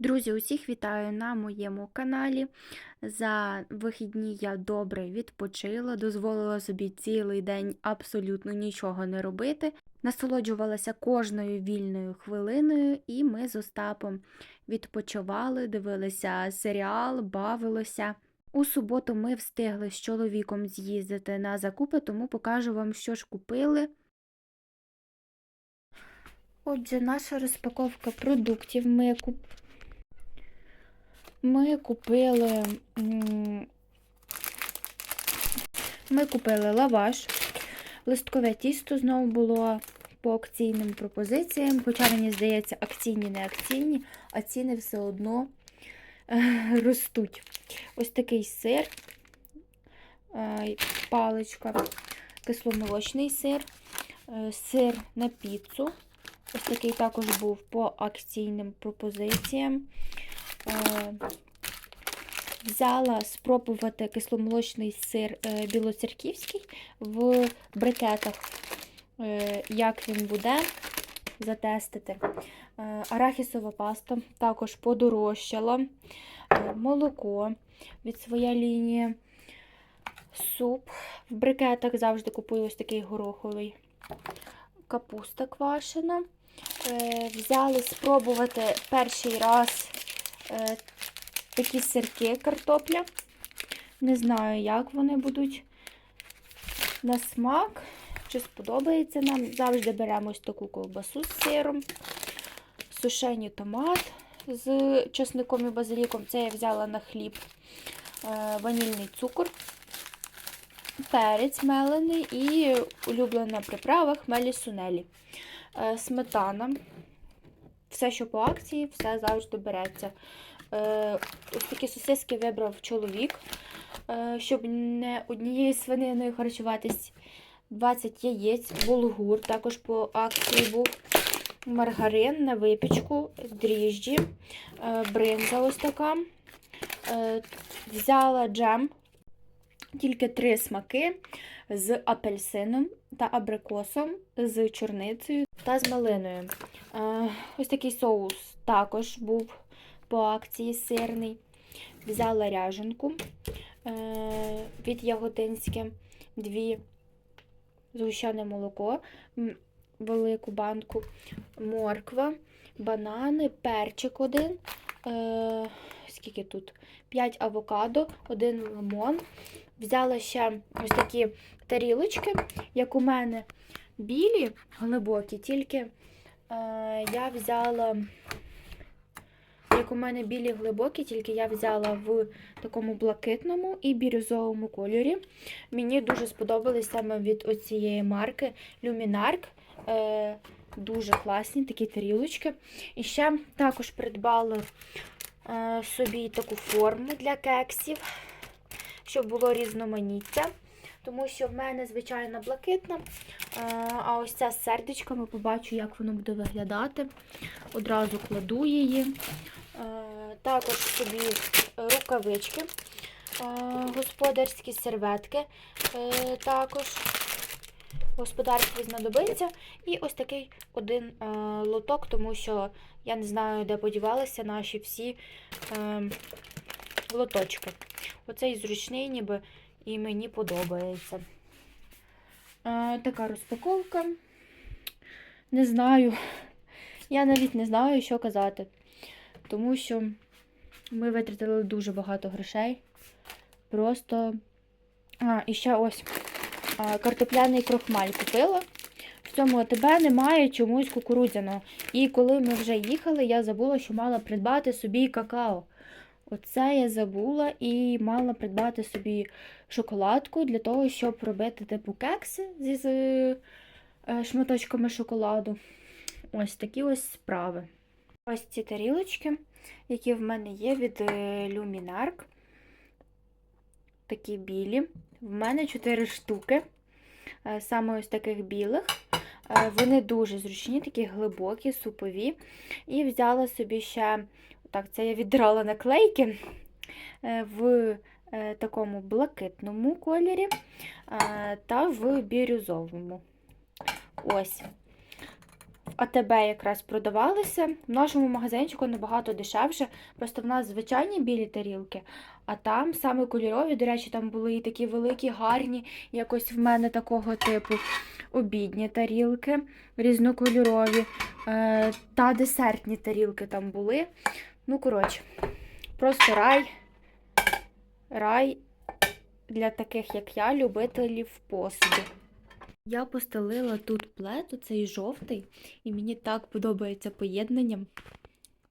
Друзі, усіх вітаю на моєму каналі. За вихідні я добре відпочила, дозволила собі цілий день абсолютно нічого не робити. Насолоджувалася кожною вільною хвилиною, і ми з Остапом відпочивали, дивилися серіал, бавилося. У суботу ми встигли з чоловіком з'їздити на закупи, тому покажу вам, що ж купили. Отже, наша розпаковка продуктів. Ми куп... Ми купили. Ми купили лаваш. Листкове тісто знову було по акційним пропозиціям, хоча мені здається, акційні не акційні, а ціни все одно е, ростуть. Ось такий сир, е, паличка, кисломолочний сир, е, сир на піцу. Ось такий також був по акційним пропозиціям. Е, Взяла спробувати кисломолочний сир е, білоцерківський в брикетах, е, як він буде затестити. Арахісова паста також подорожчала. Молоко від своя лінія. Суп в брикетах завжди купую ось такий гороховий. Капуста квашена. Взяли спробувати перший раз такі сирки картопля. Не знаю, як вони будуть на смак. Чи сподобається нам. Завжди беремо ось таку ковбасу з сиром, сушені томат з чесником і базиліком. Це я взяла на хліб, е, ванільний цукор, перець мелений і улюблена приправа хмелі сунелі. Е, Сметана. Все, що по акції, все завжди береться. Е, Ось такі сосиски вибрав чоловік, е, щоб не однією свининою харчуватись. 20 яєць, булгур, також по акції був. Маргарин на випічку, дріжджі, е, бринза ось така. Е, Взяла джем, тільки три смаки з апельсином та абрикосом, з чорницею та з малиною. Ось такий соус також був по акції сирний. Взяла ряженку е, від Яготинське, дві згущене молоко, велику банку, морква, банани, перчик один. Е, скільки тут? 5 авокадо, один лимон. Взяла ще ось такі тарілочки, як у мене білі, глибокі, тільки е, я взяла, як у мене білі глибокі, тільки я взяла в такому блакитному і бірюзовому кольорі. Мені дуже сподобались саме від оцієї марки Luminark. Е, дуже класні такі тарілочки. І ще також придбала собі таку форму для кексів, щоб було різноманіття. Тому що в мене звичайна блакитна, е, а ось ця з сердечками побачу, як воно буде виглядати. Одразу кладу її. Е, Також собі рукавички, е, господарські серветки е, також в господарстві знадобиться. І ось такий один е, лоток, тому що я не знаю, де подівалися наші всі е, лоточки. Оцей зручний, ніби і мені подобається. Е, така розпаковка. Не знаю. Я навіть не знаю, що казати. Тому що ми витратили дуже багато грошей. Просто. А, і ще ось картопляний крохмаль купила. Цьому АТБ немає чомусь кукурудзяного. І коли ми вже їхали, я забула, що мала придбати собі какао. Оце я забула і мала придбати собі шоколадку для того, щоб робити типу кекси зі з, е, шматочками шоколаду. Ось такі ось справи. Ось ці тарілочки, які в мене є від е, Luminark. Такі білі. В мене 4 штуки. е, Саме ось таких білих. Е, Вони дуже зручні, такі глибокі, супові. І взяла собі ще, так, це я віддрала наклейки е, в е, такому блакитному кольорі та в бірюзовому. Ось. АТБ якраз продавалися. В нашому магазинчику набагато дешевше. Просто в нас звичайні білі тарілки, а там саме кольорові, до речі, там були і такі великі, гарні, якось в мене такого типу обідні тарілки, різнокольорові. Е, та десертні тарілки там були. Ну, коротше, просто рай. Рай для таких, як я, любителів посуду. Я постелила тут плед, оцей жовтий, і мені так подобається поєднання.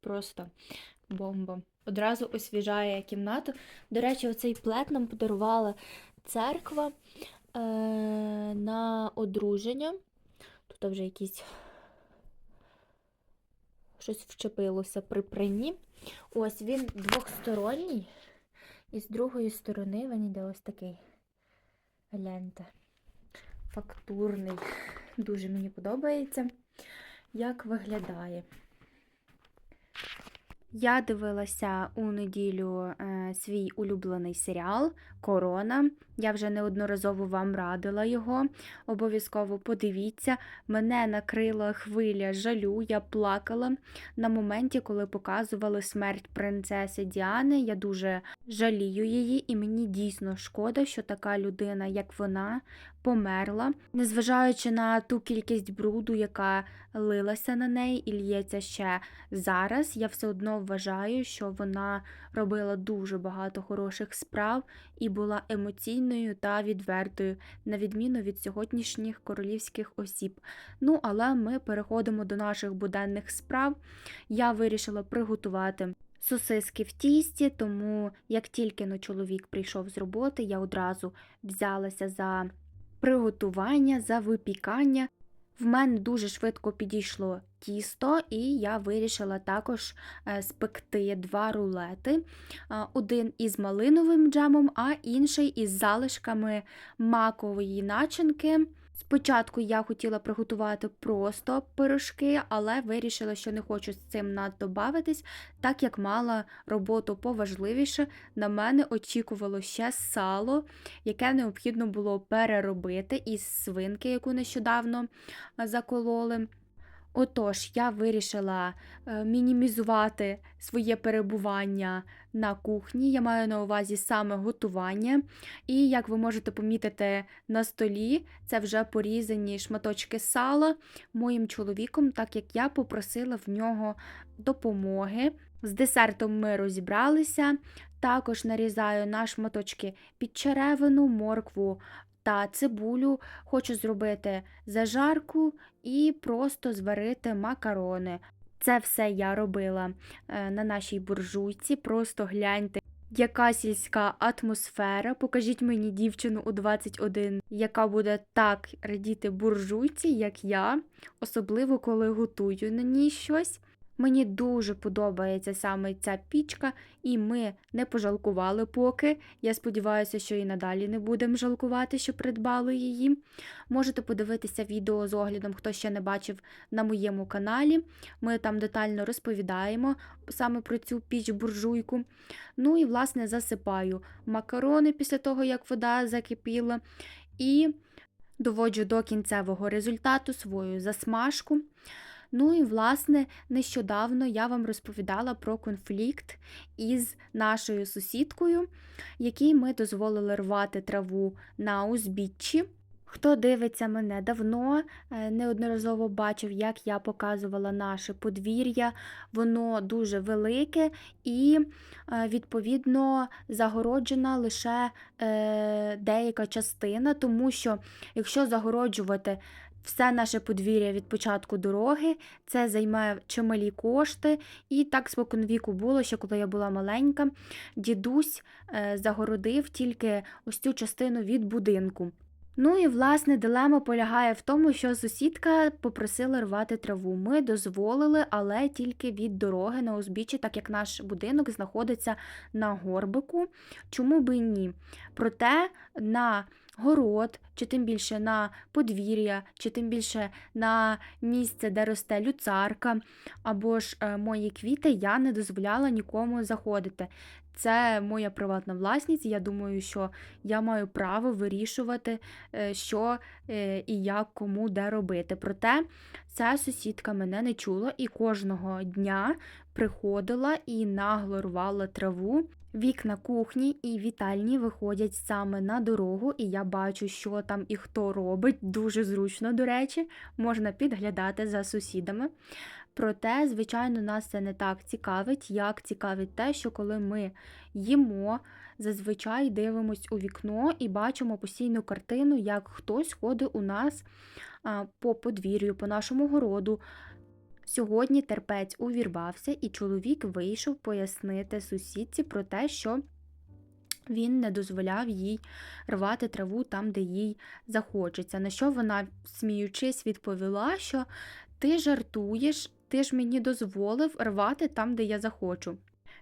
Просто бомба. Одразу освіжає кімнату. До речі, оцей плед нам подарувала церква на одруження. Тут вже якісь щось вчепилося при прийні. Ось він двохсторонній, і з другої сторони він йде ось такий. Гляньте фактурний. Дуже мені подобається, як виглядає. Я дивилася у неділю е, свій улюблений серіал Корона. Я вже неодноразово вам радила його. Обов'язково подивіться. Мене накрила хвиля жалю, я плакала на моменті, коли показували смерть принцеси Діани. Я дуже жалію її, і мені дійсно шкода, що така людина, як вона, померла, незважаючи на ту кількість бруду, яка лилася на неї і лється ще зараз, я все одно вважаю, що вона робила дуже багато хороших справ і була емоційною та відвертою, на відміну від сьогоднішніх королівських осіб. Ну, але ми переходимо до наших буденних справ. Я вирішила приготувати. Сосиски в тісті, тому як тільки но чоловік прийшов з роботи, я одразу взялася за приготування, за випікання. В мене дуже швидко підійшло тісто, і я вирішила також е, спекти два рулети. Е, Один із малиновим джемом, а інший із залишками макової начинки. Спочатку я хотіла приготувати просто пирожки, але вирішила, що не хочу з цим надто бавитись, так як мала роботу поважливіше. На мене очікувало ще сало, яке необхідно було переробити із свинки, яку нещодавно закололи. Отож, я вирішила е, мінімізувати своє перебування на кухні. Я маю на увазі саме готування. І, як ви можете помітити на столі, це вже порізані шматочки сала моїм чоловіком, так як я попросила в нього допомоги. З десертом ми розібралися. Також нарізаю на шматочки під черевину, моркву та цибулю. Хочу зробити зажарку і просто зварити макарони. Це все я робила е, на нашій буржуйці. Просто гляньте, яка сільська атмосфера. Покажіть мені дівчину у 21, яка буде так радіти буржуйці, як я, особливо коли готую на ній щось. Мені дуже подобається саме ця пічка, і ми не пожалкували поки. Я сподіваюся, що і надалі не будемо жалкувати, що придбали її. Можете подивитися відео з оглядом, хто ще не бачив на моєму каналі. Ми там детально розповідаємо саме про цю піч-буржуйку. Ну і, власне, засипаю макарони після того, як вода закипіла. І доводжу до кінцевого результату свою засмажку. Ну і, власне, нещодавно я вам розповідала про конфлікт із нашою сусідкою, якій ми дозволили рвати траву на узбіччі. Хто дивиться мене давно, е, неодноразово бачив, як я показувала наше подвір'я. Воно дуже велике і, е, відповідно, загороджена лише е, деяка частина, тому що якщо загороджувати все наше подвір'я від початку дороги, це займає чималі кошти. І так споконвіку було, ще коли я була маленька, дідусь е, загородив тільки ось цю частину від будинку. Ну і власне дилема полягає в тому, що сусідка попросила рвати траву. Ми дозволили, але тільки від дороги на узбіччі, так як наш будинок знаходиться на горбику. Чому би ні? Проте на город, чи тим більше на подвір'я, чи тим більше на місце, де росте люцарка, або ж е, мої квіти, я не дозволяла нікому заходити. Це моя приватна власність. Я думаю, що я маю право вирішувати, е, що е, і як кому де робити. Проте ця сусідка мене не чула і кожного дня приходила і нагло рвала траву. Вікна кухні і вітальні виходять саме на дорогу, і я бачу, що там і хто робить. Дуже зручно, до речі, можна підглядати за сусідами. Проте, звичайно, нас це не так цікавить, як цікавить те, що коли ми їмо, зазвичай дивимось у вікно і бачимо постійну картину, як хтось ходить у нас по подвір'ю, по нашому городу. Сьогодні терпець увірвався, і чоловік вийшов пояснити сусідці про те, що він не дозволяв їй рвати траву там, де їй захочеться. На що вона, сміючись, відповіла, що ти жартуєш, ти ж мені дозволив рвати там, де я захочу.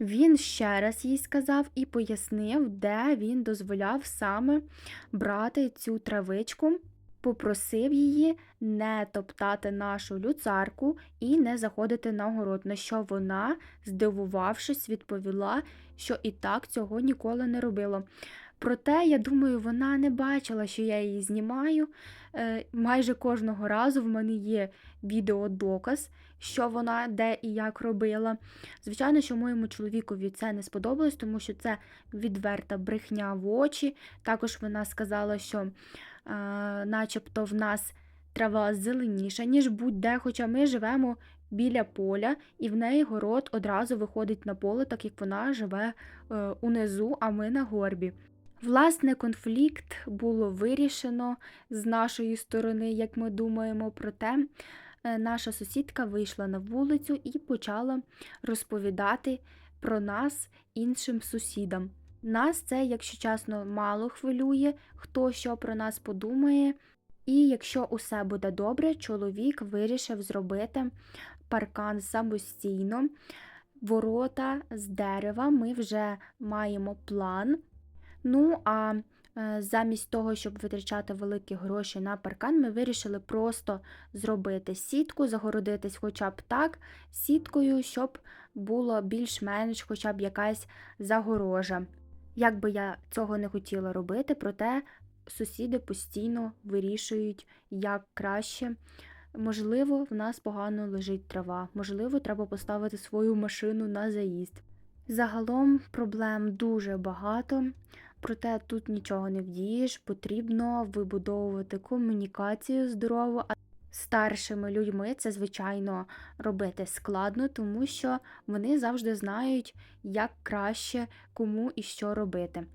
Він ще раз їй сказав і пояснив, де він дозволяв саме брати цю травичку, попросив її не топтати нашу люцарку і не заходити на город. На що вона, здивувавшись, відповіла, що і так цього ніколи не робила. Проте, я думаю, вона не бачила, що я її знімаю. Е, майже кожного разу в мене є відеодоказ, що вона де і як робила. Звичайно, що моєму чоловікові це не сподобалось, тому що це відверта брехня в очі. Також вона сказала, що е, начебто в нас трава зеленіша, ніж будь-де, хоча ми живемо біля поля, і в неї город одразу виходить на поле, так як вона живе е, унизу, а ми на горбі. Власне, конфлікт було вирішено з нашої сторони, як ми думаємо, проте е, наша сусідка вийшла на вулицю і почала розповідати про нас іншим сусідам. Нас це, якщо чесно, мало хвилює, хто що про нас подумає. І якщо усе буде добре, чоловік вирішив зробити паркан самостійно, ворота з дерева. Ми вже маємо план. Ну, а е, замість того, щоб витрачати великі гроші на паркан, ми вирішили просто зробити сітку, загородитись хоча б так, сіткою, щоб було більш-менш хоча б якась загорожа. Як би я цього не хотіла робити, проте сусіди постійно вирішують, як краще. Можливо, в нас погано лежить трава, можливо, треба поставити свою машину на заїзд. Загалом проблем дуже багато. Проте тут нічого не вдієш, потрібно вибудовувати комунікацію здорову. Старшими людьми це, звичайно, робити складно, тому що вони завжди знають, як краще кому і що робити.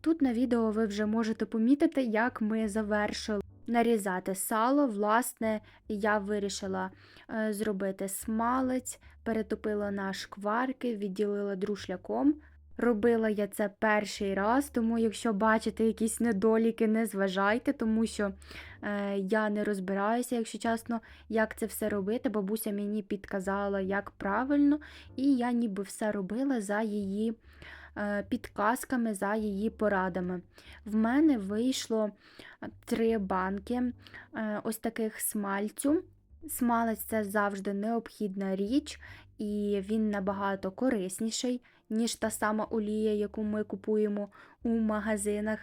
Тут на відео ви вже можете помітити, як ми завершили нарізати сало. Власне, я вирішила е, зробити смалець, перетопила на шкварки, відділила друшляком. Робила я це перший раз, тому якщо бачите якісь недоліки, не зважайте, тому що е, я не розбираюся, якщо чесно, як це все робити. Бабуся мені підказала, як правильно, і я ніби все робила за її е, підказками, за її порадами. В мене вийшло три банки е, ось таких смальцю. Смалець це завжди необхідна річ, і він набагато корисніший ніж та сама олія, яку ми купуємо у магазинах.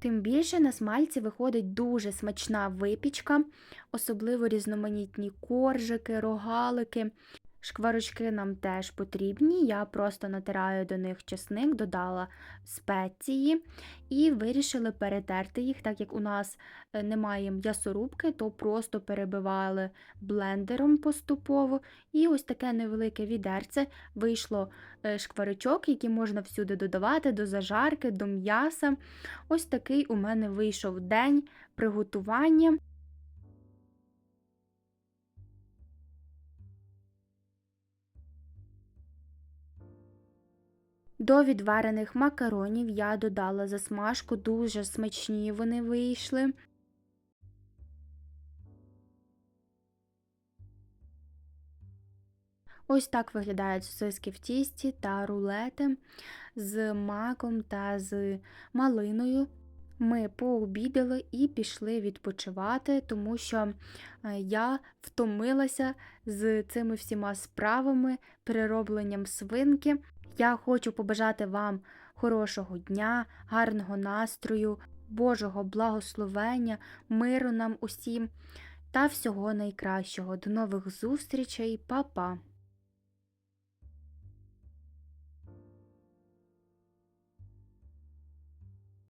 Тим більше на смальці виходить дуже смачна випічка, особливо різноманітні коржики, рогалики. Шкварочки нам теж потрібні. Я просто натираю до них чесник, додала спеції і вирішили перетерти їх, так як у нас е, немає м'ясорубки, то просто перебивали блендером поступово. І ось таке невелике відерце вийшло е, шкварочок, які можна всюди додавати, до зажарки, до м'яса. Ось такий у мене вийшов день приготування. До відварених макаронів я додала засмажку, дуже смачні вони вийшли. Ось так виглядають сосиски в тісті та рулети з маком та з малиною. Ми пообідали і пішли відпочивати, тому що е, я втомилася з цими всіма справами, переробленням свинки. Я хочу побажати вам хорошого дня, гарного настрою, Божого благословення, миру нам усім та всього найкращого. До нових зустрічей, Па-па!